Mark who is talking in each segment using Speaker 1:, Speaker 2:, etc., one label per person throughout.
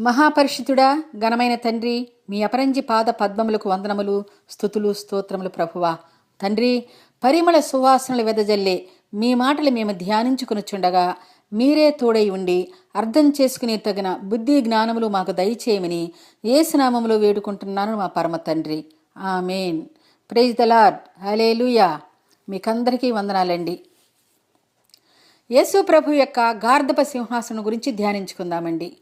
Speaker 1: మహాపరిషితుడా ఘనమైన తండ్రి మీ అపరంజి పాద పద్మములకు వందనములు స్థుతులు స్తోత్రములు ప్రభువా. తండ్రి పరిమళ సువాసనలు వెదజల్లే మీ మాటలు మేము ధ్యానించుకునిచుండగా మీరే తోడై ఉండి అర్థం చేసుకునే తగిన బుద్ధి జ్ఞానములు మాకు దయచేయమని ఏసునామములో వేడుకుంటున్నాను మా పరమ తండ్రి. Amen. Praise the lord. Hallelujah మీకందరికీ వందనాలండి. యేసు ప్రభు యొక్క గార్ధప సింహాసనం గురించి ధ్యానించుకుందామండి.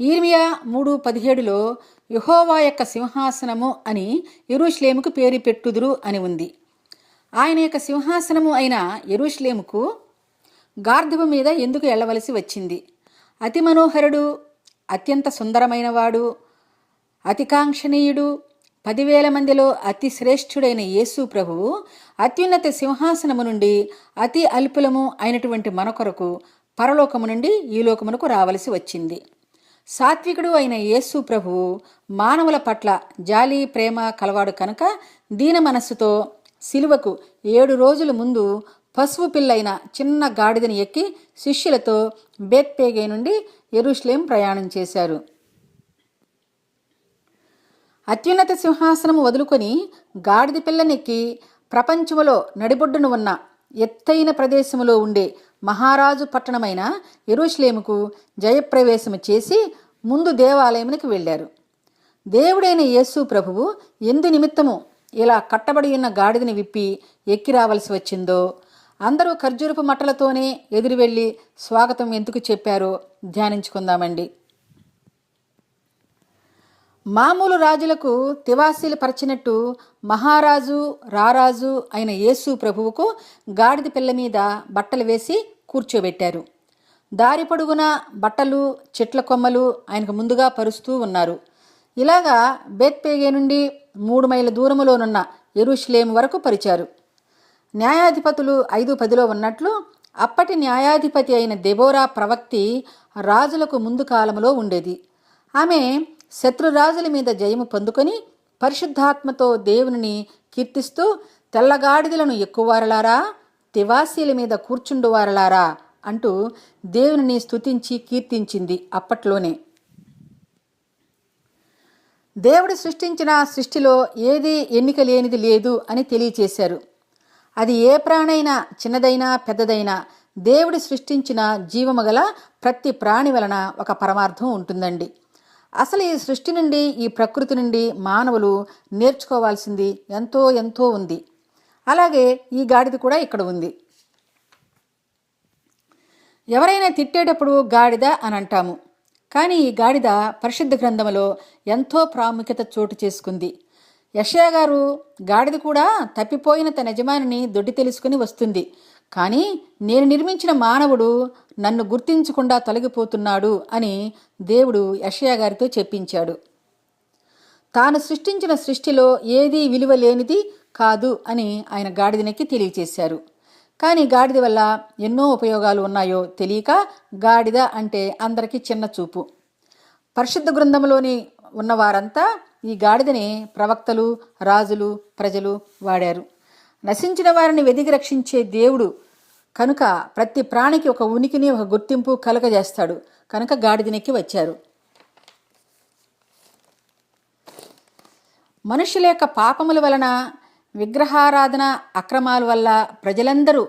Speaker 1: ఈర్మియా మూడు పదిహేడులో యహోవా యొక్క సింహాసనము అని ఎరుష్లేముకు పేరు పెట్టుదురు అని ఉంది. ఆయన యొక్క సింహాసనము అయిన ఎరుష్లేముకు గార్ధపు మీద ఎందుకు వెళ్ళవలసి వచ్చింది? అతి మనోహరుడు అత్యంత సుందరమైనవాడు అతికాంక్షణీయుడు పదివేల మందిలో అతి శ్రేష్ఠుడైన యేసు ప్రభువు అత్యున్నత సింహాసనము నుండి అతి అల్పులము అయినటువంటి మనకొరకు పరలోకము నుండి ఈ లోకమునకు రావలసి వచ్చింది. సాత్వికుడు అయిన యేసు ప్రభువు మానవుల పట్ల జాలి ప్రేమ కలవాడు కనుక దీన మనస్సుతో సిలువకు ఏడు రోజుల ముందు పసుపు పిల్లైన చిన్న గాడిదని ఎక్కి శిష్యులతో బేత్పేగే నుండి ఎరుష్లేం ప్రయాణం చేశారు. అత్యున్నత సింహాసనము వదులుకొని గాడిద పిల్లనెక్కి ప్రపంచములో నడిబొడ్డున ఉన్న ఎత్తైన ప్రదేశములో ఉండే మహారాజు పట్టణమైన ఎరుష్లేముకు జయప్రవేశము చేసి ముందు దేవాలయమునికి వెళ్ళారు. దేవుడైన యేసు ప్రభువు ఎందు నిమిత్తము ఇలా కట్టబడి ఉన్న గాడిదని విప్పి ఎక్కి రావలసి వచ్చిందో అందరూ ఖర్జూరపు మట్టలతోనే ఎదురు వెళ్ళి స్వాగతం ఎందుకు చెప్పారో ధ్యానించుకుందామండి. మామూలు రాజులకు తివాసీలు పరిచినట్టు మహారాజు రారాజు అయిన యేసు ప్రభువుకు గాడిద పిల్ల మీద బట్టలు వేసి కూర్చోబెట్టారు. దారి పొడుగున బట్టలు చెట్ల కొమ్మలు ఆయనకు ముందుగా పరుస్తూ ఉన్నారు. ఇలాగా బేత్పేగే నుండి మూడు మైళ్ళ దూరములోనున్న ఎరుషులేం వరకు పరిచారు. న్యాయాధిపతులు ఐదు పదిలో ఉన్నట్లు అప్పటి న్యాయాధిపతి అయిన దెబోరా ప్రవక్తి రాజులకు ముందు కాలంలో ఉండేది. ఆమె శత్రురాజుల మీద జయము పొందుకొని పరిశుద్ధాత్మతో దేవుని కీర్తిస్తూ తెల్లగాడిదలను ఎక్కువారలారా తివాసీల మీద కూర్చుండువారలారా అంటూ దేవుని స్తుతించి కీర్తించింది అప్పట్లోనే. దేవుడు సృష్టించిన సృష్టిలో ఏది ఎన్నిక లేనిది లేదు అని తెలియచేశారు. అది ఏ ప్రాణైనా చిన్నదైనా పెద్దదైనా దేవుడు సృష్టించిన జీవము గల ప్రతి ప్రాణి వలన ఒక పరమార్థం ఉంటుందండి. అసలు ఈ సృష్టి నుండి ఈ ప్రకృతి నుండి మానవులు నేర్చుకోవాల్సింది ఎంతో ఎంతో ఉంది. అలాగే ఈ గాడిద కూడా ఇక్కడ ఉంది. ఎవరైనా తిట్టేటప్పుడు గాడిద అని అంటాము. కానీ ఈ గాడిద పరిశుద్ధ గ్రంథములో ఎంతో ప్రాముఖ్యత చోటు చేసుకుంది. యషయా గారు గాడిద కూడా తప్పిపోయిన తన యజమానిని దొడ్డి తెలుసుకుని వస్తుంది. కానీ నేను నిర్మించిన మానవుడు నన్ను గుర్తించకుండా తొలగిపోతున్నాడు అని దేవుడు యషయా గారితో చెప్పించాడు. తాను సృష్టించిన సృష్టిలో ఏదీ విలువ లేనిది కాదు అని ఆయన గాడిదనెక్కి తెలియచేశారు. కానీ గాడిద వల్ల ఎన్నో ఉపయోగాలు ఉన్నాయో తెలియక గాడిద అంటే అందరికీ చిన్న చూపు. పరిశుద్ధ గ్రంథంలోని ఉన్నవారంతా ఈ గాడిదని ప్రవక్తలు రాజులు ప్రజలు వాడారు. నశించిన వారిని వెదిగి రక్షించే దేవుడు కనుక ప్రతి ప్రాణికి ఒక ఉనికిని ఒక గుర్తింపు కలుగజేస్తాడు. కనుక గాడిదనెక్కి వచ్చారు. మనుషుల యొక్క పాపముల వలన విగ్రహారాధన అక్రమాల వల్ల ప్రజలందరూ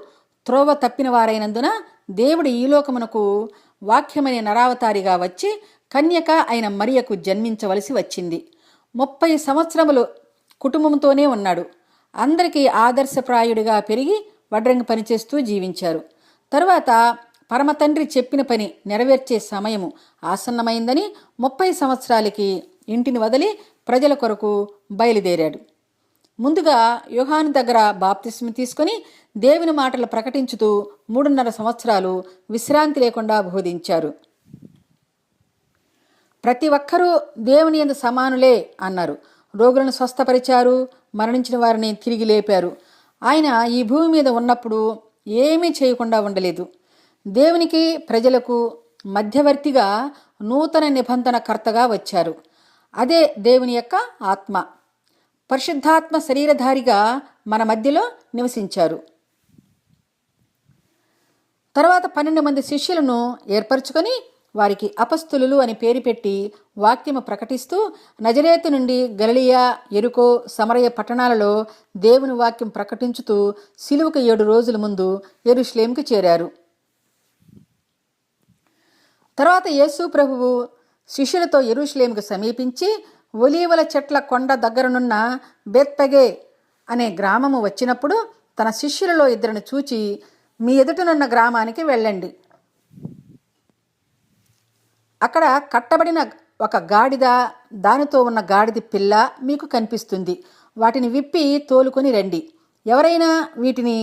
Speaker 1: త్రోవ తప్పిన వారైనందున దేవుడు ఈలోకమునకు వాక్యమనే నరావతారిగా వచ్చి కన్యక అయిన మరియకు జన్మించవలసి వచ్చింది. ముప్పై సంవత్సరములు కుటుంబంతోనే ఉన్నాడు. అందరికీ ఆదర్శప్రాయుడిగా పెరిగి వడ్రంగి పనిచేస్తూ జీవించారు. తరువాత పరమతండ్రి చెప్పిన పని నెరవేర్చే సమయము ఆసన్నమైందని ముప్పై సంవత్సరాలకి ఇంటిని వదిలి ప్రజల కొరకు బయలుదేరాడు. ముందుగా యోహాను దగ్గర బాప్తిస్మి తీసుకుని దేవుని మాటలు ప్రకటించుతూ మూడున్నర సంవత్సరాలు విశ్రాంతి లేకుండా బోధించారు. ప్రతి ఒక్కరూ దేవుని ఎందు సమానులే అన్నారు. రోగులను స్వస్థపరిచారు మరణించిన వారిని తిరిగి లేపారు. ఆయన ఈ భూమి మీద ఉన్నప్పుడు ఏమీ చేయకుండా ఉండలేదు. దేవునికి ప్రజలకు మధ్యవర్తిగా నూతన నిబంధన కర్తగా వచ్చారు. అదే దేవుని యొక్క ఆత్మ. పరిశుద్ధాత్మ శరీరధారిగా మన మధ్యలో నివసించారు. తర్వాత పన్నెండు మంది శిష్యులను ఏర్పరచుకొని వారికి అపస్తులు అని పేరు పెట్టి వాక్యము ప్రకటిస్తూ నజరేతు నుండి గలలియా ఎరుకో సమరయ పట్టణాలలో దేవుని వాక్యం ప్రకటించుతూ సిలువకు ఏడు రోజుల ముందు ఎరుశ్లేంకి చేరారు. తర్వాత యేసు ప్రభువు శిష్యులతో ఎరుషులేముకు సమీపించి ఒలీవల చెట్ల కొండ దగ్గరనున్న బెత్పగే అనే గ్రామము వచ్చినప్పుడు తన శిష్యులలో ఇద్దరిని చూచి మీ ఎదుటనున్న గ్రామానికి వెళ్ళండి. అక్కడ కట్టబడిన ఒక గాడిద దానితో ఉన్న గాడిద పిల్ల మీకు కనిపిస్తుంది. వాటిని విప్పి తోలుకొని రండి. ఎవరైనా వీటిని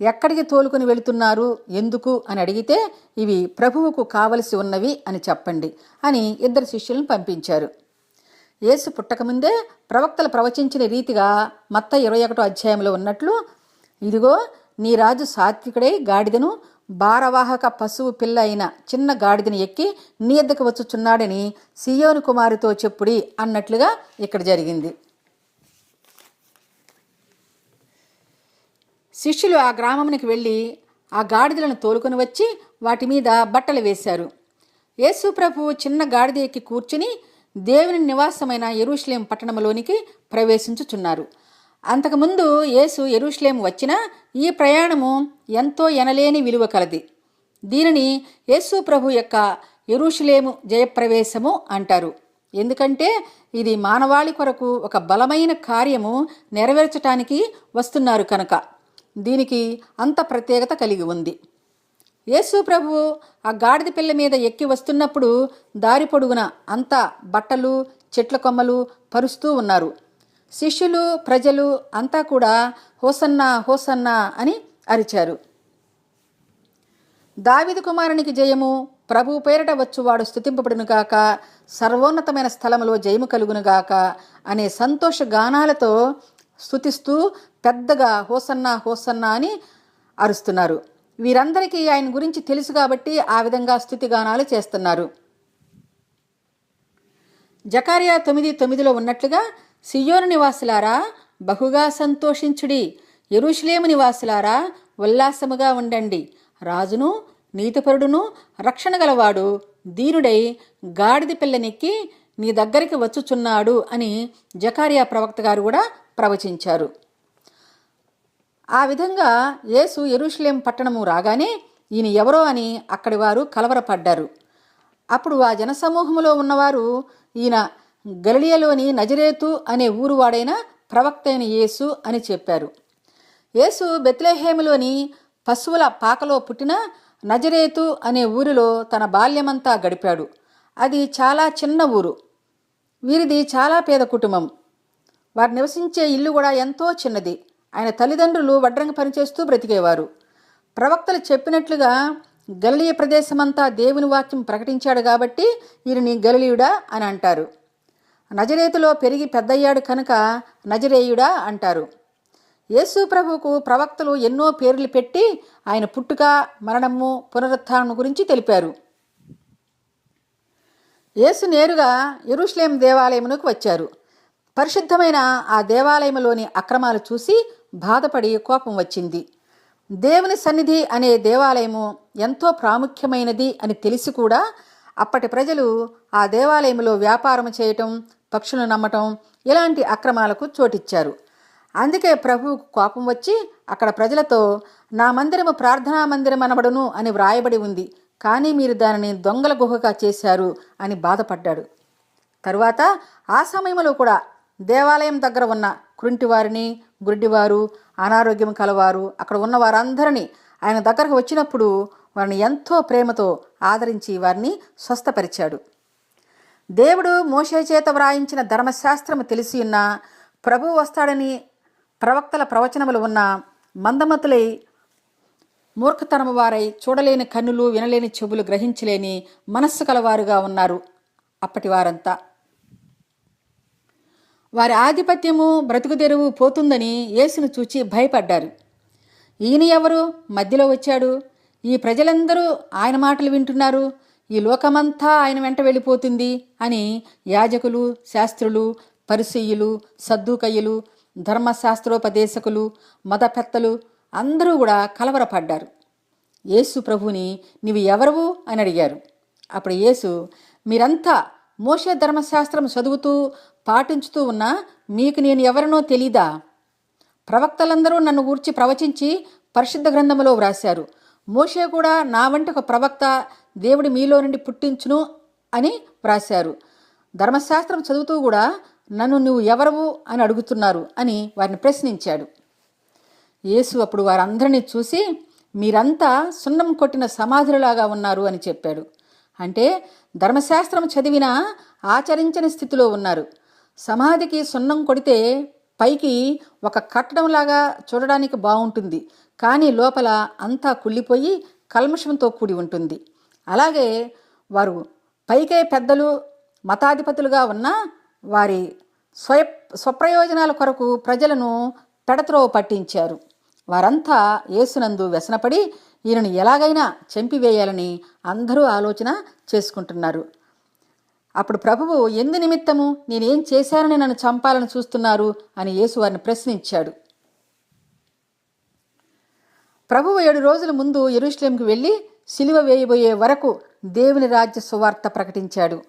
Speaker 1: ఎక్కడికి తోలుకొని వెళుతున్నారు ఎందుకు అని అడిగితే ఇవి ప్రభువుకు కావలసి ఉన్నవి అని చెప్పండి అని ఇద్దరు శిష్యులను పంపించారు. యేసు పుట్టకముందే ప్రవక్తలు ప్రవచించిన రీతిగా మత్త ఇరవై ఒకటో అధ్యాయంలో ఉన్నట్లు ఇదిగో నీ రాజు సాత్వికుడై గాడిదను భారవాహక పశువు పిల్ల అయిన చిన్న గాడిదని ఎక్కి నీ ఎద్దకు వచ్చుచున్నాడని సియోను కుమారితో చెప్పుడి అన్నట్లుగా ఇక్కడ జరిగింది. శిష్యులు ఆ గ్రామమునికి వెళ్ళి ఆ గాడిదలను తోలుకొని వచ్చి వాటి మీద బట్టలు వేశారు. యేసు ప్రభువు చిన్న గాడిద ఎక్కి కూర్చుని దేవుని నివాసమైన ఎరుషులేం పట్టణంలోనికి ప్రవేశించుచున్నారు. అంతకుముందు యేసు ఎరుషులేం వచ్చినా ఈ ప్రయాణము ఎంతో ఎనలేని విలువ కలది. దీనిని యేసు ప్రభు యొక్క ఎరుషులేము జయప్రవేశము అంటారు. ఎందుకంటే ఇది మానవాళి కొరకు ఒక బలమైన కార్యము నెరవేర్చటానికి వస్తున్నారు కనుక. దీనికి అంత ప్రత్యేకత కలిగి ఉంది. యేసు ప్రభు ఆ గాడిద పిల్ల మీద ఎక్కి వస్తున్నప్పుడు దారి పొడుగున అంతా బట్టలు చెట్ల కొమ్మలు పరుస్తూ ఉన్నారు. శిష్యులు ప్రజలు అంతా కూడా హోసన్నా హోసన్నా అని అరిచారు. దావిద కుమారునికి జయము ప్రభు పేరిట వచ్చువాడు స్థుతింపబడునుగాక సర్వోన్నతమైన స్థలములో జయము కలుగునుగాక అనే సంతోష గానాలతో స్థుతిస్తూ పెద్దగా హోసన్నా హోసన్నా అని అరుస్తున్నారు. వీరందరికీ ఆయన గురించి తెలుసు కాబట్టి ఆ విధంగా స్థుతిగానాలు చేస్తున్నారు. జకారియా తొమ్మిది తొమ్మిదిలో ఉన్నట్లుగా సియోను నివాసులారా బహుగా సంతోషించుడి. ఎరుషులేము నివాసులారా ఉల్లాసముగా ఉండండి. రాజును నీతిపరుడును రక్షణ గలవాడు దీనుడై గాడిద పిల్లనెక్కి నీ దగ్గరికి వచ్చుచున్నాడు అని జకారియా ప్రవక్త గారు కూడా ప్రవచించారు. ఆ విధంగా యేసు ఎరుషులేం పట్టణము రాగానే ఈయన ఎవరో అని అక్కడి వారు కలవరపడ్డారు. అప్పుడు ఆ జనసమూహములో ఉన్నవారు ఈయన గలిలియలోని నజరేతు అనే ఊరు వాడైన ప్రవక్త అయిన యేసు అని చెప్పారు. యేసు బెత్లెహేములోని పశువుల పాకలో పుట్టిన నజరేతు అనే ఊరిలో తన బాల్యమంతా గడిపాడు. అది చాలా చిన్న ఊరు. వీరిది చాలా పేద కుటుంబం. వారు నివసించే ఇల్లు కూడా ఎంతో చిన్నది. ఆయన తల్లిదండ్రులు వడ్రంగి పనిచేస్తూ బ్రతికేవారు. ప్రవక్తలు చెప్పినట్లుగా గలిలియ ప్రదేశమంతా దేవుని వాక్యం ప్రకటించాడు కాబట్టి ఈయనని గలిలియుడా అని అంటారు. నజరేతులో పెరిగి పెద్దయ్యాడు కనుక నజరేయుడా అంటారు. యేసు ప్రభువుకు ప్రవక్తలు ఎన్నో పేర్లు పెట్టి ఆయన పుట్టుక మరణము పునరుత్థానం గురించి తెలిపారు. యేసు నేరుగా ఎరుష్లేం దేవాలయమునకు వచ్చారు. పరిశుద్ధమైన ఆ దేవాలయంలోని అక్రమాలు చూసి బాధపడి కోపం వచ్చింది. దేవుని సన్నిధి అనే దేవాలయము ఎంతో ప్రాముఖ్యమైనది అని తెలిసి కూడా అప్పటి ప్రజలు ఆ దేవాలయంలో వ్యాపారం చేయటం పక్షులు నమ్మటం ఇలాంటి అక్రమాలకు చోటిచ్చారు. అందుకే ప్రభువుకు కోపం వచ్చి అక్కడ ప్రజలతో నా మందిరము ప్రార్థనా మందిరం అనబడును అని వ్రాయబడి ఉంది. కానీ మీరు దానిని దొంగల గుహగా చేశారు అని బాధపడ్డాడు. తరువాత ఆ సమయంలో కూడా దేవాలయం దగ్గర ఉన్న కృంటివారిని గుడ్డివారు అనారోగ్యం కలవారు అక్కడ ఉన్న వారందరినీ ఆయన దగ్గరకు వచ్చినప్పుడు వారిని ఎంతో ప్రేమతో ఆదరించి వారిని స్వస్థపరిచాడు. దేవుడు మోషే చేత వ్రాయించిన ధర్మశాస్త్రము తెలిసి ఉన్న ప్రభు వస్తాడని ప్రవక్తల ప్రవచనములు ఉన్న మందమతులై మూర్ఖతనము వారై చూడలేని కన్నులు వినలేని చెవులు గ్రహించలేని మనస్సు కలవారుగా ఉన్నారు అప్పటి వారంతా. వారి ఆధిపత్యము బ్రతుకు తెరువు పోతుందని యేసును చూచి భయపడ్డారు. ఈయన ఎవరు? మధ్యలో వచ్చాడు. ఈ ప్రజలందరూ ఆయన మాటలు వింటున్నారు. ఈ లోకమంతా ఆయన వెంట వెళ్ళిపోతుంది అని యాజకులు శాస్త్రులు పరిసయ్యులు సద్దుకయ్యులు ధర్మశాస్త్రోపదేశకులు మతపెత్తలు అందరూ కూడా కలవరపడ్డారు. యేసు ప్రభుని నీవు ఎవరవు? అని అడిగారు. అప్పుడు యేసు మీరంతా మోషే ధర్మశాస్త్రం చదువుతూ పాటించుతూ ఉన్నా మీకు నేను ఎవరినో తెలీదా? ప్రవక్తలందరూ నన్ను గూర్చి ప్రవచించి పరిశుద్ధ గ్రంథములో వ్రాశారు. మోషే కూడా నా వంటి ఒక ప్రవక్త దేవుడి మీలో నుండి పుట్టించును అని వ్రాశారు. ధర్మశాస్త్రం చదువుతూ కూడా నన్ను నువ్వు ఎవరవు అని అడుగుతున్నారు అని వారిని ప్రశ్నించాడు. యేసు అప్పుడు వారందరినీ చూసి మీరంతా సున్నం కొట్టిన సమాధులలాగా ఉన్నారు అని చెప్పాడు. అంటే ధర్మశాస్త్రం చదివినా ఆచరించని స్థితిలో ఉన్నారు. సమాధికి సున్నం కొడితే పైకి ఒక కట్టడంలాగా చూడడానికి బాగుంటుంది కానీ లోపల అంతా కుళ్ళిపోయి కల్మషంతో కూడి ఉంటుంది. అలాగే వారు పైకే పెద్దలు మతాధిపతులుగా ఉన్న వారి స్వయ స్వప్రయోజనాల కొరకు ప్రజలను పెడత్రోవ పట్టించారు. వారంతా యేసునందు వ్యసనపడి ఈయనను ఎలాగైనా చంపివేయాలని అందరూ ఆలోచన చేసుకుంటున్నారు. అప్పుడు ప్రభువు ఎందు నిమిత్తము నేనేం చేశానని నన్ను చంపాలని చూస్తున్నారు? అని యేసు వారిని ప్రశ్నించాడు. ప్రభువు ఏడు రోజుల ముందు ఎరుషలేంకి వెళ్ళి సిలువ వేయబోయే వరకు దేవుని రాజ్య సువార్త ప్రకటించాడు.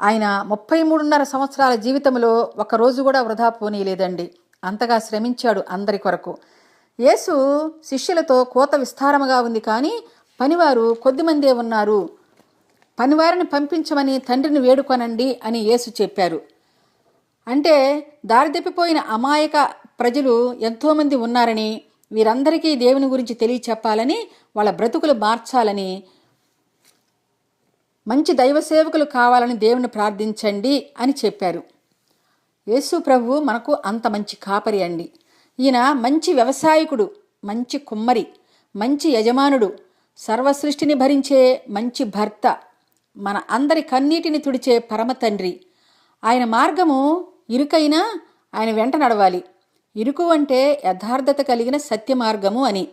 Speaker 1: ఆయన ముప్పై మూడున్నర సంవత్సరాల జీవితంలో ఒక రోజు కూడా వృధా పోనీయలేదండి అంతగా శ్రమించాడు అందరి కొరకు. యేసు శిష్యులతో కోత విస్తారముగా ఉంది కానీ పనివారు కొద్దిమందే ఉన్నారు. పనివారిని పంపించమని తండ్రిని వేడుకొనండి అని యేసు చెప్పారు. అంటే దారిదప్పిపోయిన అమాయక ప్రజలు ఎంతోమంది ఉన్నారని వీరందరికీ దేవుని గురించి తెలియచెప్పాలని వాళ్ళ బ్రతుకులు మార్చాలని మంచి దైవ సేవకులు కావాలని దేవుని ప్రార్థించండి అని చెప్పారు. యేసు ప్రభు మనకు అంత మంచి కాపరి అండి. ఈయన మంచి వ్యవసాయకుడు మంచి కుమ్మరి మంచి యజమానుడు సర్వసృష్టిని భరించే మంచి భర్త మన అందరి కన్నీటిని తుడిచే పరమ తండ్రి. ఆయన మార్గము ఇరుకైనా ఆయన వెంట నడవాలి. ఇరుకు అంటే యథార్థత కలిగిన సత్య మార్గము అని.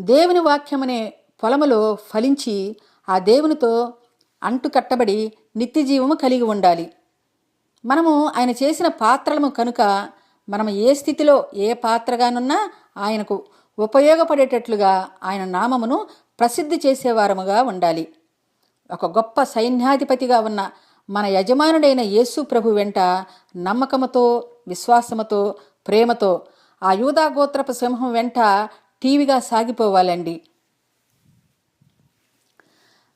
Speaker 1: దేవుని వాక్యమనే పొలములో ఫలించి ఆ దేవునితో అంటుకట్టబడి నిత్యజీవము కలిగి ఉండాలి. మనము ఆయన చేసిన పాత్రలము కనుక మనం ఏ స్థితిలో ఏ పాత్రగానున్నా ఆయనకు ఉపయోగపడేటట్లుగా ఆయన నామమును ప్రసిద్ధి చేసేవారముగా ఉండాలి. ఒక గొప్ప సైన్యాధిపతిగా ఉన్న మన యజమానుడైన యేసు ప్రభు వెంట నమ్మకముతో విశ్వాసముతో ప్రేమతో ఆ యూదా గోత్రపు సింహం వెంట టీవీగా సాగిపోవాలండి.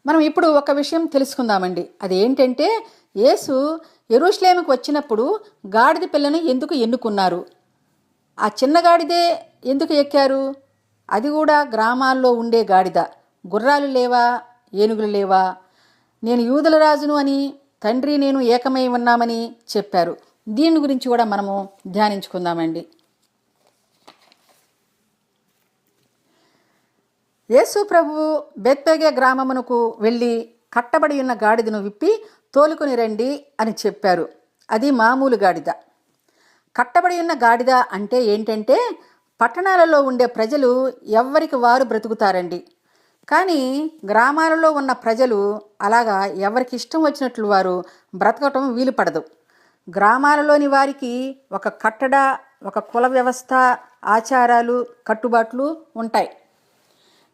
Speaker 1: మనం ఇప్పుడు ఒక విషయం తెలుసుకుందామండి. అది ఏంటంటే యేసు ఎరుషలేముకు వచ్చినప్పుడు గాడిద పిల్లను ఎందుకు ఎన్నుకున్నారు? ఆ చిన్న గాడిదే ఎందుకు ఎక్కారు? అది కూడా గ్రామాల్లో ఉండే గాడిద. గుర్రాలు లేవా? ఏనుగులు లేవా? నేను యూదుల రాజును అని తండ్రి నేను ఏకమై ఉన్నామని చెప్పారు. దీని గురించి కూడా మనము ధ్యానించుకుందామండి. యేసు ప్రభువు బెత్పెగే గ్రామమునకు వెళ్ళి కట్టబడి ఉన్న గాడిదను విప్పి తోలుకొని రండి అని చెప్పారు. అది మామూలు గాడిద. కట్టబడి ఉన్న గాడిద అంటే ఏంటంటే పట్టణాలలో ఉండే ప్రజలు ఎవ్వరికి వారు బ్రతుకుతారండి. కానీ గ్రామాలలో ఉన్న ప్రజలు అలాగా ఎవరికి ఇష్టం వచ్చినట్లు వారు బ్రతకటం వీలు పడదు. గ్రామాలలోని వారికి ఒక కట్టడ ఒక కుల వ్యవస్థ ఆచారాలు కట్టుబాట్లు ఉంటాయి.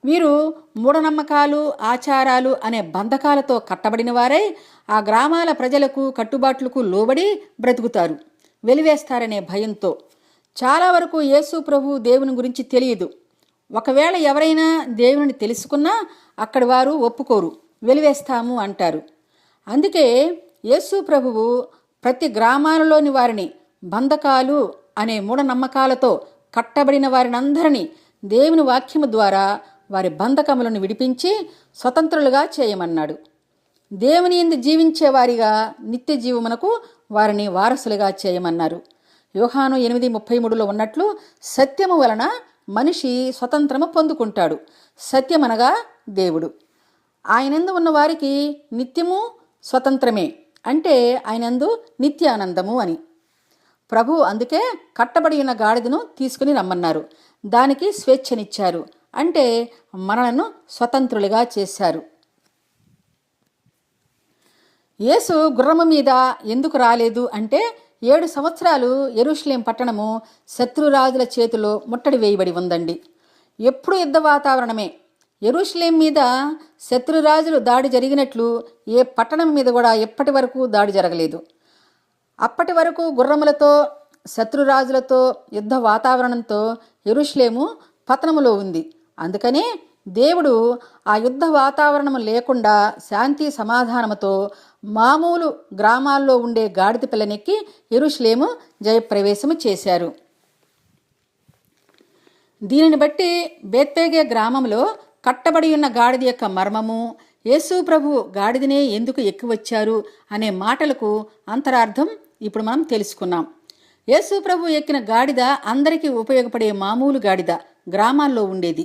Speaker 1: వీరు మూఢనమ్మకాలు ఆచారాలు అనే బంధకాలతో కట్టబడిన వారై ఆ గ్రామాల ప్రజలకు కట్టుబాట్లకు లోబడి బ్రతుకుతారు. వెలివేస్తారనే భయంతో. చాలా వరకు యేసు ప్రభు దేవుని గురించి తెలియదు. ఒకవేళ ఎవరైనా దేవుని తెలుసుకున్నా అక్కడి వారు ఒప్పుకోరు. వెలివేస్తాము అంటారు. అందుకే యేసు ప్రభువు ప్రతి గ్రామాలలోని వారిని బంధకాలు అనే మూఢనమ్మకాలతో కట్టబడిన వారినందరినీ దేవుని వాక్యము ద్వారా వారి బంధకములను విడిపించి స్వతంత్రులుగా చేయమన్నాడు. దేవుని ఎందు జీవించే వారిగా నిత్య జీవమునకు వారిని వారసులుగా చేయమన్నారు. యోహాను ఎనిమిది ముప్పై మూడులో ఉన్నట్లు సత్యము వలన మనిషి స్వతంత్రము పొందుకుంటాడు. సత్యమనగా దేవుడు. ఆయనందు ఉన్న వారికి నిత్యము స్వతంత్రమే అంటే ఆయనందు నిత్యానందము అని. ప్రభు అందుకే కట్టబడి ఉన్న గాడిదను తీసుకుని రమ్మన్నారు. దానికి స్వేచ్ఛనిచ్చారు. అంటే మనలను స్వతంత్రులుగా చేశారు. యేసు గుర్రము మీద ఎందుకు రాలేదు అంటే ఏడు సంవత్సరాలు ఎరుషులేం పట్టణము శత్రురాజుల చేతిలో ముట్టడి వేయబడి ఉందండి. ఎప్పుడు యుద్ధ వాతావరణమే. ఎరుషులేం మీద శత్రురాజులు దాడి జరిగినట్లు ఏ పట్టణం మీద కూడా ఎప్పటి వరకు దాడి జరగలేదు. అప్పటి వరకు గుర్రములతో శత్రురాజులతో యుద్ధ వాతావరణంతో ఎరుషులేము పతనములో ఉంది. అందుకనే దేవుడు ఆ యుద్ధ వాతావరణం లేకుండా శాంతి సమాధానముతో మామూలు గ్రామాల్లో ఉండే గాడిద పిల్లనెక్కి ఎరుషులేము జయప్రవేశము చేశారు. దీనిని బట్టి బేత్పేగే గ్రామంలో కట్టబడి ఉన్న గాడిద యొక్క మర్మము యేసు ప్రభు గాడిదనే ఎందుకు ఎక్కివచ్చారు అనే మాటలకు అంతరార్థం ఇప్పుడు మనం తెలుసుకున్నాం. యేసు ప్రభు ఎక్కిన గాడిద అందరికీ ఉపయోగపడే మామూలు గాడిద గ్రామాల్లో ఉండేది.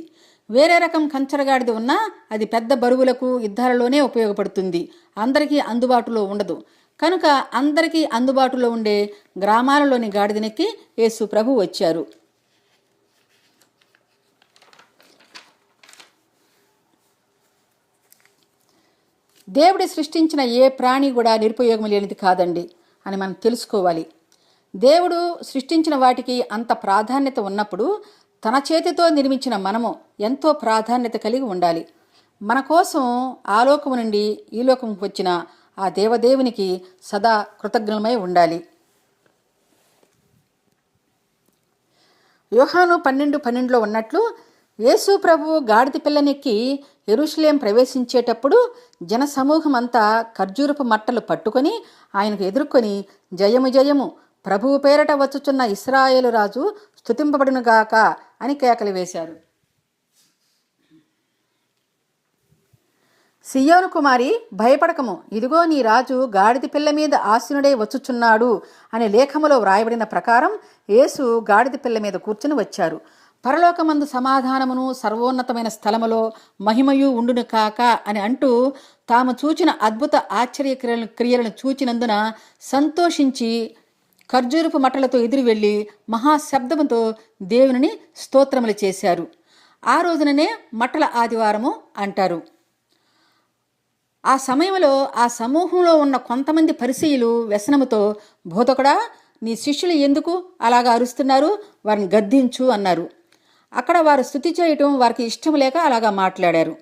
Speaker 1: వేరే రకం కంచర గాడిద ఉన్నా అది పెద్ద బరువులకు యుద్ధాలలోనే ఉపయోగపడుతుంది. అందరికీ అందుబాటులో ఉండదు. కనుక అందరికీ అందుబాటులో ఉండే గ్రామాలలోని గాడిదనెక్కి యేసు ప్రభు వచ్చారు. దేవుడి సృష్టించిన ఏ ప్రాణి కూడా నిరుపయోగం లేనిది కాదండి అని మనం తెలుసుకోవాలి. దేవుడు సృష్టించిన వాటికి అంత ప్రాధాన్యత ఉన్నప్పుడు తన చేతితో నిర్మించిన మనము ఎంతో ప్రాధాన్యత కలిగి ఉండాలి. మన కోసం ఆలోకం నుండి ఈ లోకంకి వచ్చిన ఆ దేవదేవునికి సదా కృతజ్ఞమై ఉండాలి. యోహాను పన్నెండు పన్నెండులో ఉన్నట్లు యేసు ప్రభు గాడిద పిల్లనెక్కి ఎరుషులేం ప్రవేశించేటప్పుడు జనసమూహం అంతా ఖర్జూరపు మట్టలు పట్టుకొని ఆయనకు ఎదుర్కొని జయము జయము ప్రభువు పేరట వచ్చుచున్న ఇస్రాయేలు రాజు స్థుతింపబడునుగాక అని కేకలు వేశారు. సియోను కుమారి భయపడకము. ఇదిగో నీ రాజు గాడిద పిల్ల మీద ఆసీనుడై వచ్చుచున్నాడు అనే లేఖములో వ్రాయబడిన ప్రకారం యేసు గాడిద పిల్ల మీద కూర్చుని వచ్చారు. పరలోకమందు సమాధానమును సర్వోన్నతమైన స్థలములో మహిమయు ఉండును కాక అని అంటూ తాము చూచిన అద్భుత ఆశ్చర్య క్రియలను క్రియలను చూచినందున సంతోషించి ఖర్జూరపు మట్టలతో ఎదురు వెళ్ళి మహాశబ్దముతో దేవుని స్తోత్రములు చేశారు. ఆ రోజుననే మట్టల ఆదివారము అంటారు. ఆ సమయంలో ఆ సమూహంలో ఉన్న కొంతమంది పరిచయులు వ్యసనముతో బోధకుడా నీ శిష్యులు ఎందుకు అలాగా అరుస్తున్నారు? వారిని గద్దించు అన్నారు. అక్కడ వారు స్థుతి చేయటం వారికి ఇష్టం లేక అలాగా మాట్లాడారు.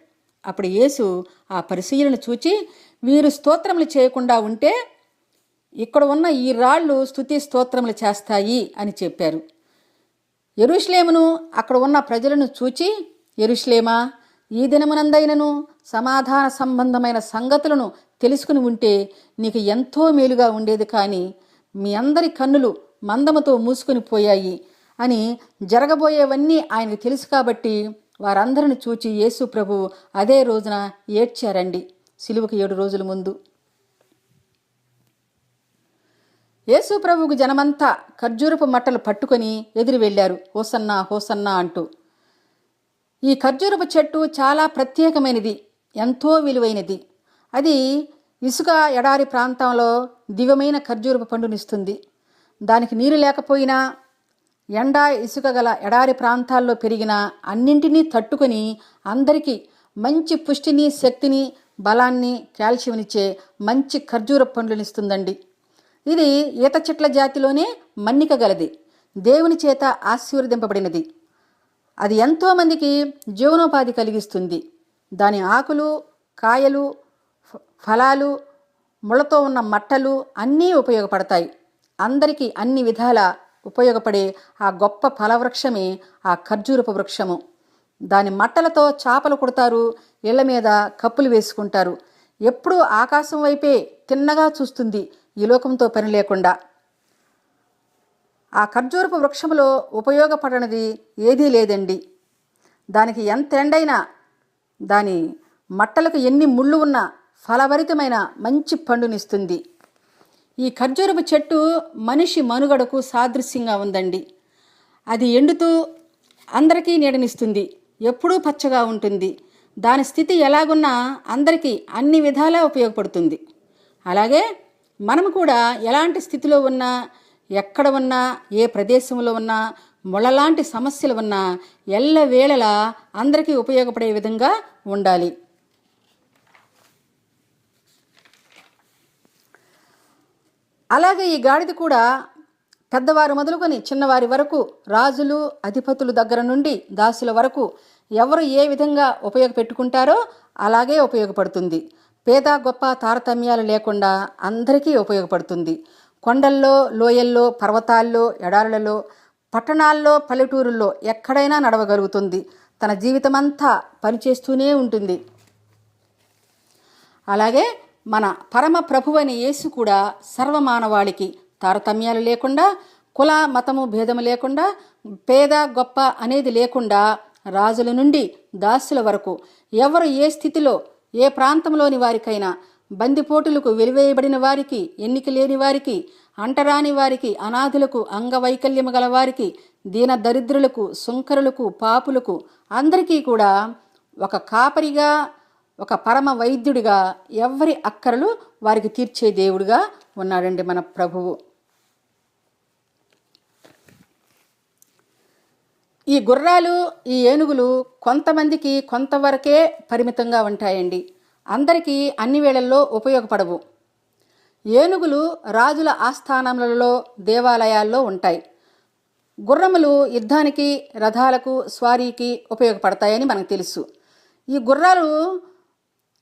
Speaker 1: అప్పుడు యేసు ఆ పరిశీలను చూచి వీరు స్తోత్రములు చేయకుండా ఉంటే ఇక్కడ ఉన్న ఈ రాళ్ళు స్థుతి స్తోత్రములు చేస్తాయి అని చెప్పారు. ఎరుషులేమును అక్కడ ఉన్న ప్రజలను చూచి ఎరుషులేమా ఈ దినమునందైనను సమాధాన సంబంధమైన సంగతులను తెలుసుకుని ఉంటే నీకు ఎంతో మేలుగా ఉండేది కానీ మీ అందరి కన్నులు మందమతో మూసుకొని పోయాయి అని జరగబోయేవన్నీ ఆయనకు తెలుసు కాబట్టి వారందరిని చూచి యేసు ప్రభు అదే రోజున ఏడ్చారండి. సిలువకు ఏడు రోజుల ముందు. యేసు ప్రభువుకు జనమంతా ఖర్జూరపు మట్టలు పట్టుకొని ఎదురు వెళ్ళారు. హోసన్నా హోసన్నా అంటూ. ఈ ఖర్జూరపు చెట్టు చాలా ప్రత్యేకమైనది ఎంతో విలువైనది. అది ఇసుక ఎడారి ప్రాంతంలో దివ్యమైన ఖర్జూరపు పండునిస్తుంది దానికి నీరు లేకపోయినా ఎండ ఇసుక గల ఎడారి ప్రాంతాల్లో పెరిగిన అన్నింటినీ తట్టుకొని అందరికీ మంచి పుష్టిని శక్తిని బలాన్ని కాల్షియంనిచ్చే మంచి ఖర్జూర పండ్లనిస్తుందండి ఇది ఈత చెట్ల జాతిలోనే మన్నిక గలది. దేవుని చేత ఆశీర్వదింపబడినది. అది ఎంతోమందికి జీవనోపాధి కలిగిస్తుంది. దాని ఆకులు కాయలు ఫలాలు ముళ్ళతో ఉన్న మట్టలు అన్నీ ఉపయోగపడతాయి. అందరికీ అన్ని విధాల ఉపయోగపడే ఆ గొప్ప ఫలవృక్షమే ఆ ఖర్జూరపు వృక్షము. దాని మట్టలతో చాపలు కుడతారు ఇళ్ళ మీద కప్పులు వేసుకుంటారు. ఎప్పుడూ ఆకాశం వైపే తిన్నగా చూస్తుంది. ఈ లోకంతో పని లేకుండా. ఆ ఖర్జూరపు వృక్షములో ఉపయోగపడనిది ఏదీ లేదండి. దానికి ఎంత ఎండైనా దాని మట్టలకు ఎన్ని ముళ్ళు ఉన్నా ఫలభరితమైన మంచి పండునిస్తుంది. ఈ ఖర్జూరపు చెట్టు మనిషి మనుగడకు సాదృశ్యంగా ఉందండి. అది ఎండుతూ అందరికీ నీడనిస్తుంది ఎప్పుడూ పచ్చగా ఉంటుంది. దాని స్థితి ఎలాగున్నా అందరికీ అన్ని విధాలా ఉపయోగపడుతుంది. అలాగే మనం కూడా ఎలాంటి స్థితిలో ఉన్నా ఎక్కడ ఉన్నా ఏ ప్రదేశంలో ఉన్నా ముళ్ళలాంటి సమస్యలు ఉన్నా ఎల్లవేళలా అందరికీ ఉపయోగపడే విధంగా ఉండాలి. అలాగే ఈ గాడిద కూడా పెద్దవారు మొదలుకొని చిన్నవారి వరకు రాజులు అధిపతులు దగ్గర నుండి దాసుల వరకు ఎవరు ఏ విధంగా ఉపయోగపెట్టుకుంటారో అలాగే ఉపయోగపడుతుంది. పేద గొప్ప తారతమ్యాలు లేకుండా అందరికీ ఉపయోగపడుతుంది. కొండల్లో లోయల్లో పర్వతాల్లో ఎడారులలో పట్టణాల్లో పల్లెటూరుల్లో ఎక్కడైనా నడవగలుగుతుంది. తన జీవితమంతా పనిచేస్తూనే ఉంటుంది. అలాగే మన పరమ ప్రభువైన యేసు కూడా సర్వమానవాళికి తారతమ్యాలు లేకుండా కుల మతము భేదము లేకుండా పేద గొప్ప అనేది లేకుండా రాజుల నుండి దాసుల వరకు ఎవరు ఏ స్థితిలో ఏ ప్రాంతంలోని వారికైనా బందిపోటులకు వెలివేయబడిన వారికి ఎన్నిక లేని వారికి అంటరాని వారికి అనాథులకు అంగవైకల్యము గల వారికి దీన దరిద్రులకు సుంకరులకు పాపులకు అందరికీ కూడా ఒక కాపరిగా ఒక పరమ వైద్యుడిగా ఎవరి అక్కరలు వారికి తీర్చే దేవుడిగా ఉన్నాడండి మన ప్రభువు. ఈ గుర్రాలు ఈ ఏనుగులు కొంతమందికి కొంతవరకే పరిమితంగా ఉంటాయండి. అందరికీ అన్ని వేళల్లో ఉపయోగపడవు. ఏనుగులు రాజుల ఆస్థానములలో దేవాలయాల్లో ఉంటాయి. గుర్రములు యుద్ధానికి రథాలకు స్వారీకి ఉపయోగపడతాయని మనకు తెలుసు. ఈ గుర్రాలు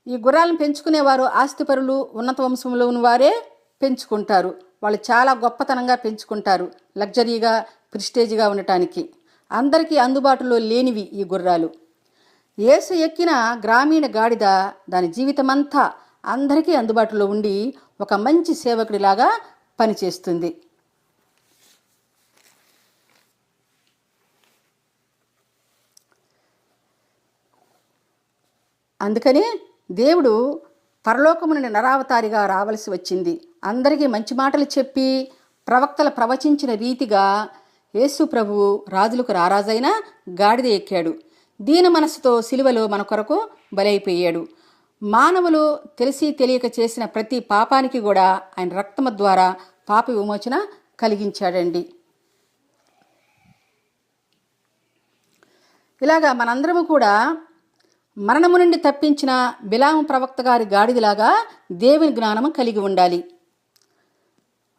Speaker 1: ఈ గుర్రాలను పెంచుకునేవారు ఆస్తిపరులు ఉన్నత వంశంలో వారే పెంచుకుంటారు. వాళ్ళు చాలా గొప్పతనంగా పెంచుకుంటారు. లగ్జరీగా ప్రిస్టేజ్గా ఉండటానికి. అందరికీ అందుబాటులో లేనివి ఈ గుర్రాలు. ఏసు ఎక్కిన గ్రామీణ గాడిద దాని జీవితమంతా అందరికీ అందుబాటులో ఉండి ఒక మంచి సేవకుడిలాగా పనిచేస్తుంది. అందుకని దేవుడు పరలోకము నుండి నరావతారిగా రావలసి వచ్చింది. అందరికీ మంచి మాటలు చెప్పి ప్రవక్తలు ప్రవచించిన రీతిగా యేసు ప్రభువు రాజులకు రారాజైన గాడిద ఎక్కాడు. దీన మనసుతో సిలువలో మన కొరకు బలైపోయాడు. మానవులు తెలిసి తెలియక చేసిన ప్రతి పాపానికి కూడా ఆయన రక్తము ద్వారా పాప విమోచన కలిగించాడండి. ఇలాగా మనందరము కూడా మరణము నుండి తప్పించిన బిలాము ప్రవక్త గారి గాడిదిలాగా దేవుని జ్ఞానము కలిగి ఉండాలి.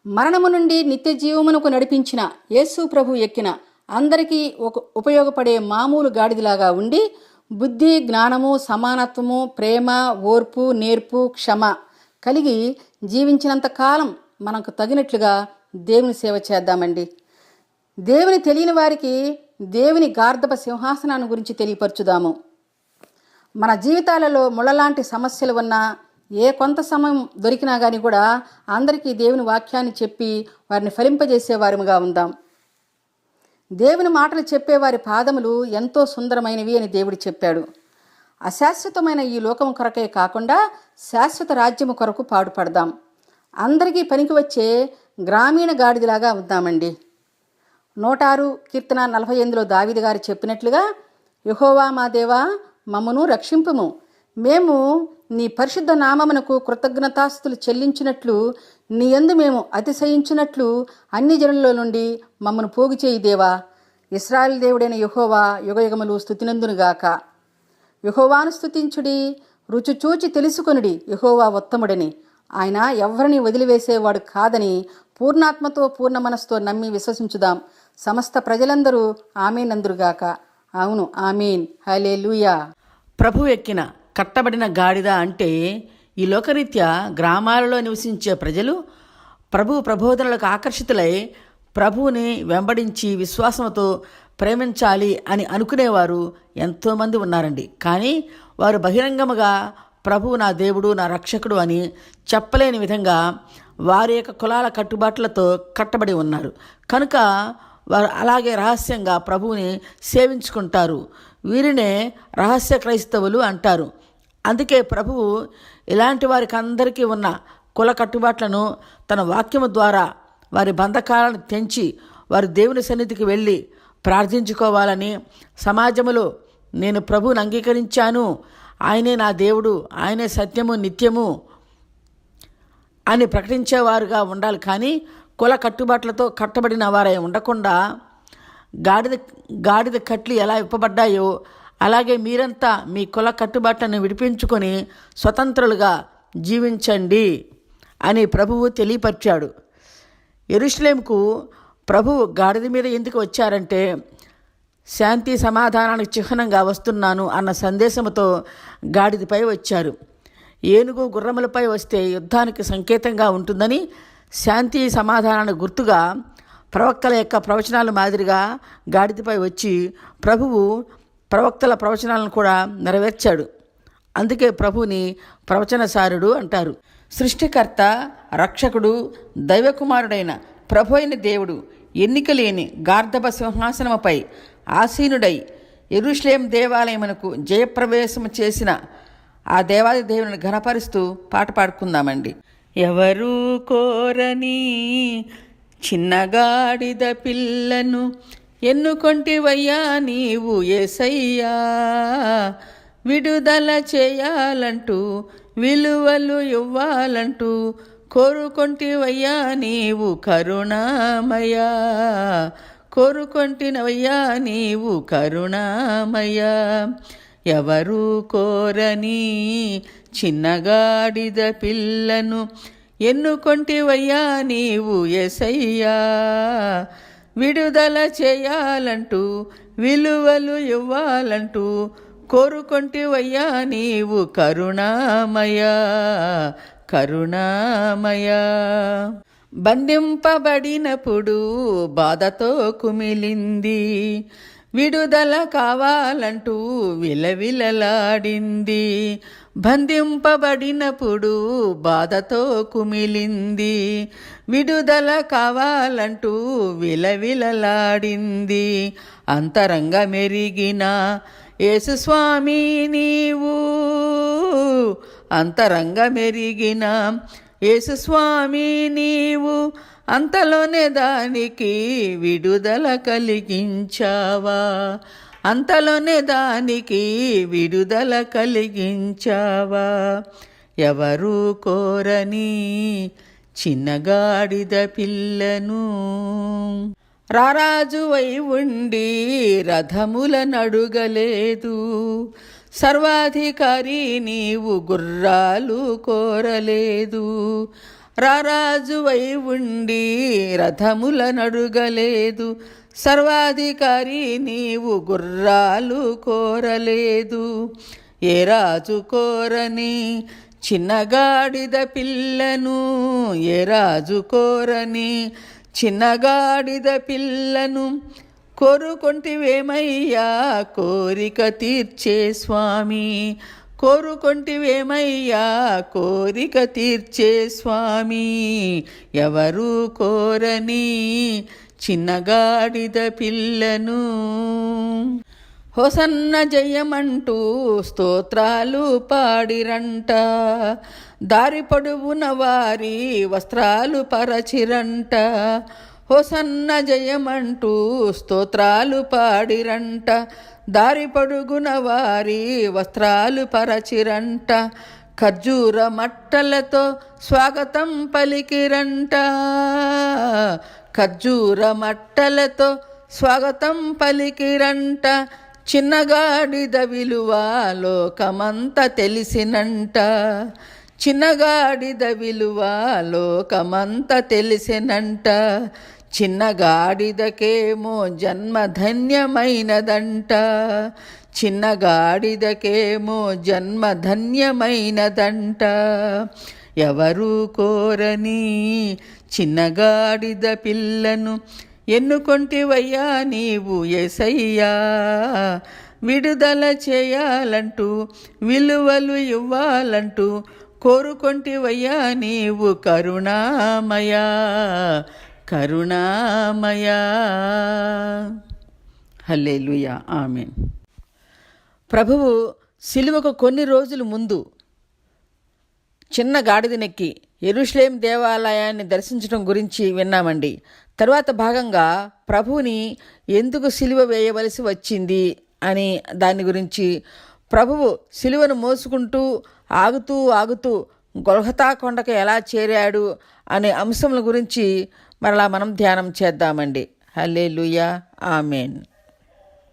Speaker 1: మరణము నుండి నిత్య జీవమునకు నడిపించిన యేసు ప్రభు ఎక్కిన అందరికీ ఒక ఉపయోగపడే మామూలు గాడిదిలాగా ఉండి బుద్ధి జ్ఞానము సమానత్వము ప్రేమ ఓర్పు నేర్పు క్షమ కలిగి జీవించినంత కాలం మనకు తగినట్లుగా దేవుని సేవ చేద్దామండి. దేవుని తెలియని వారికి దేవుని గార్ధప సింహాసనాన్ని గురించి తెలియపరచుదాము. మన జీవితాలలో ముళ్ళలాంటి సమస్యలు ఉన్నా ఏ కొంత సమయం దొరికినా కానీ కూడా అందరికీ దేవుని వాక్యాన్ని చెప్పి వారిని ఫలింపజేసేవారముగా ఉందాం. దేవుని మాటలు చెప్పేవారి పాదములు ఎంతో సుందరమైనవి అని దేవుడు చెప్పాడు. అశాశ్వతమైన ఈ లోకం కొరకే కాకుండా శాశ్వత రాజ్యము కొరకు పాడుపడదాం. అందరికీ పనికి వచ్చే గ్రామీణ గాడిదలాగా ఉందామండి. నూటారు కీర్తన నలభై ఎనిమిదిలో దావిది గారు చెప్పినట్లుగా యహోవా మా దేవా మమ్మను రక్షింపుము. మేము నీ పరిశుద్ధ నామమునకు కృతజ్ఞతాస్తులు చెల్లించినట్లు నీ యందు మేము అతిశయించినట్లు అన్ని జనుల్లో నుండి మమ్మను పోగు చేయి దేవా. ఇస్రాయల్ దేవుడైన యుహోవా యుగయుగములు స్థుతినందునుగాక. యుహోవాను స్థుతించుడి రుచి చూచి తెలుసుకొనుడి యహోవా ఉత్తముడని. ఆయన ఎవరిని వదిలివేసేవాడు కాదని పూర్ణాత్మతో పూర్ణ మనస్తో నమ్మి విశ్వసించుదాం. సమస్త ప్రజలందరూ ఆమెనందురుగాక అవును ఆమీన్. హలే లూయా
Speaker 2: ప్రభు ఎక్కిన కట్టబడిన గాడిద అంటే ఈ లోకరీత్యా గ్రామాలలో నివసించే ప్రజలు ప్రభు ప్రబోధనలకు ఆకర్షితులై ప్రభువుని వెంబడించి విశ్వాసంతో ప్రేమించాలి అని అనుకునేవారు ఎంతోమంది ఉన్నారండి. కానీ వారు బహిరంగముగా ప్రభువు నా దేవుడు నా రక్షకుడు అని చెప్పలేని విధంగా వారి యొక్క కులాల కట్టుబాట్లతో కట్టబడి ఉన్నారు. కనుక వారు అలాగే రహస్యంగా ప్రభువుని సేవించుకుంటారు. వీరినే రహస్య క్రైస్తవులు అంటారు. అందుకే ప్రభువు ఇలాంటి వారికి అందరికీ ఉన్న కుల కట్టుబాట్లను తన వాక్యము ద్వారా వారి బంధకాలను తెంచి వారి దేవుని సన్నిధికి వెళ్ళి ప్రార్థించుకోవాలని సమాజములో నేను ప్రభువుని అంగీకరించాను. ఆయనే నా దేవుడు ఆయనే సత్యము నిత్యము అని ప్రకటించేవారుగా ఉండాలి. కానీ కుల కట్టుబాట్లతో కట్టబడిన వారై ఉండకుండా గాడిద గాడిద కట్లు ఎలా విప్పబడ్డాయో అలాగే మీరంతా మీ కుల కట్టుబాట్లను విడిపించుకొని స్వతంత్రులుగా జీవించండి అని ప్రభువు తెలియపరిచాడు. ఎరుషలేంకు ప్రభువు గాడిద మీద ఎందుకు వచ్చారంటే శాంతి సమాధానానికి చిహ్నంగా వస్తున్నాను అన్న సందేశంతో గాడిదపై వచ్చారు. ఏనుగు గుర్రములపై వస్తే యుద్ధానికి సంకేతంగా ఉంటుందని శాంతి సమాధానాన్ని గుర్తుగా ప్రవక్తల యొక్క ప్రవచనాల మాదిరిగా గాడిదపై వచ్చి ప్రభువు ప్రవక్తల ప్రవచనాలను కూడా నెరవేర్చాడు. అందుకే ప్రభుని ప్రవచనసారుడు అంటారు. సృష్టికర్త రక్షకుడు దైవకుమారుడైన ప్రభు అయిన దేవుడు ఎన్నికలేని గార్ధప సింహాసనముపై ఆసీనుడై ఎరుషలేం దేవాలయమునకు జయప్రవేశము చేసిన ఆ దేవాది దేవుని ఘనపరుస్తూ పాట పాడుకుందామండి. ఎవరు కోరని చిన్నగాడిద పిల్లను ఎన్నుకొంటివయ్యా నీవు ఎసయ్యా విడుదల చేయాలంటూ విలువలు ఇవ్వాలంటూ కోరుకొంటివయ్యా నీవు కరుణామయా కోరుకొంటినవయ్యా నీవు కరుణామయా ఎవరు కోరని చిన్నగాడిద పిల్లను ఎన్నుకొంటివయ్యా నీవు ఎసయ్యా? విడుదల చేయాలంటూ విలువలు ఇవ్వాలంటూ కోరుకొంటివయ్యా నీవు కరుణామయా? కరుణామయా? బంధింపబడినప్పుడు బాధతో కుమిలింది. విడుదల కావాలంటూ విలవిలలాడింది. బంధింపబడినప్పుడు బాధతో కుమిలింది. విడుదల కావాలంటూ విలవిలలాడింది. అంతరంగ మెరిగిన యేసుస్వామి నీవు. అంతరంగ మెరిగిన యేసుస్వామి నీవు. అంతలోనే దానికి విడుదల కలిగించావా? అంతలోనే దానికి విడుదల కలిగించావా? ఎవరు కోరని చిన్నగాడిద పిల్లను? రారాజువై ఉండి రథముల నడుగలేదు. సర్వాధికారి నీవు గుర్రాలు కోరలేదు. రారాజువై ఉండి రథముల నడుగలేదు. సర్వాధికారి నీవు గుర్రాలు కోరలేదు. ఏ రాజు కోరని చిన్నగాడిద పిల్లను ఏ రాజు కోరని చిన్నగాడిద పిల్లను కోరుకొంటివేమయ్యా? కోరిక తీర్చే స్వామి కోరుకొంటివేమయ్యా? కోరిక తీర్చే స్వామి ఎవరు కోరని చిన్నగాడిద పిల్లను. హోసన్న జయమంటూ స్తోత్రాలు పాడిరంట. దారి పొడువున వారి వస్త్రాలు పరచిరంట. హోసన్న జయమంటూ స్తోత్రాలు పాడిరంట. దారి పొడుగున వారి వస్త్రాలు పరచిరంట. ఖర్జూర మట్టలతో స్వాగతం పలికిరంట. ఖర్జూర మట్టలతో స్వాగతం పలికిరంట. చిన్నగాడిద విలువ లోకమంత తెలిసినంట. చిన్నగాడిద విలువ లోకమంత తెలిసినంట. చిన్నగాడిదకేమో జన్మ ధన్యమైనదంట చిన్నగాడిదకేమో జన్మ ధన్యమైనదంట ఎవరు కోరని చిన్నగాడిద పిల్లను ఎన్నుకొంటివయ్యా నీవు ఎసయ్యా విడుదల చేయాలంటూ విలువలు ఇవ్వాలంటూ కోరుకొంటివయ్యా నీవు కరుణామయా? కరుణామయా. హల్లేలుయా. ఆమెన్. ప్రభువు సిలువకు కొన్ని రోజుల ముందు చిన్న గాడిదనెక్కి ఎరుషలేం దేవాలయాన్ని దర్శించడం గురించి విన్నామండి. తర్వాత భాగంగా ప్రభువుని ఎందుకు సిలువ వేయవలసి వచ్చింది అని దాని గురించి ప్రభువు సిలువను మోసుకుంటూ ఆగుతూ ఆగుతూ గొల్హతా కొండకు ఎలా చేరాడు అనే అంశముల గురించి మరలా మనం ధ్యానం చేద్దామండి. హల్లే ఆమెన్.